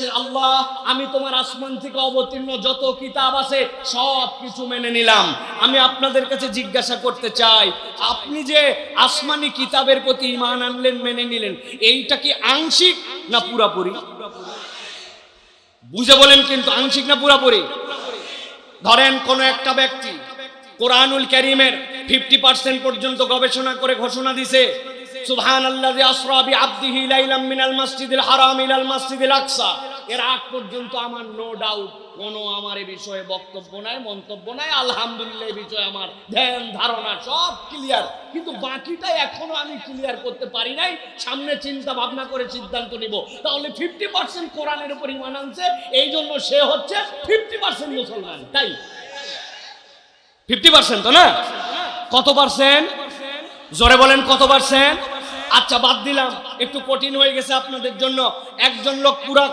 বলেছে, আল্লাহ, আমি তোমার আসমান থেকে অবতীর্ণ যত কিতাব আছে, সব কিছু মেনে নিলাম। আমি আপনাদের কাছে জিজ্ঞাসা করতে চাই, আপনি যে আসমানি কিতাবের প্রতি ইমান আনলেন, মেনে নিলেন, এইটা কি আংশিক না পুরাপুরি? বুঝে বলেন কিন্তু, আংশিক না পুরাপুরি? ধরেন, কোন একটা ব্যক্তি কোরআনুল করিমের ফিফটি পার্সেন্ট পর্যন্ত গবেষণা করে ঘোষণা দিছে সুবহান আল্লাহ আসরা বি লাইলাম মিনাল মসজিদিল হারাম ইলাল মসজিদিল আকসা। এর আগ পর্যন্ত আমার নো ডাউট কোনো আমার এ বিষয়ে বক্তব্য নাই, মন্তব্য নাই। আলহামদুলিল্লাহ এই বিষয়ে আমার ধ্যান, ধারণা সব ক্লিয়ার কিন্তু বাকিটা এখনও আমি ক্লিয়ার করতে পারি নাই। সামনে চিন্তা ভাবনা করে সিদ্ধান্ত নিব। তাহলে ফিফটি পার্সেন্ট কোরআনের উপর ইমান আনছে এই জন্য সে হচ্ছে ফিফটি পার্সেন্ট মুসলমান। তাই? ফিফটি পার্সেন্ট তো না? কত পার্সেন্ট জোরে বলেন কত পার্সেন্ট আচ্ছা বাদ দিলাম। একটু কঠিন হয়ে গেছে আপনাদের জন্য। একজন লোক পুরা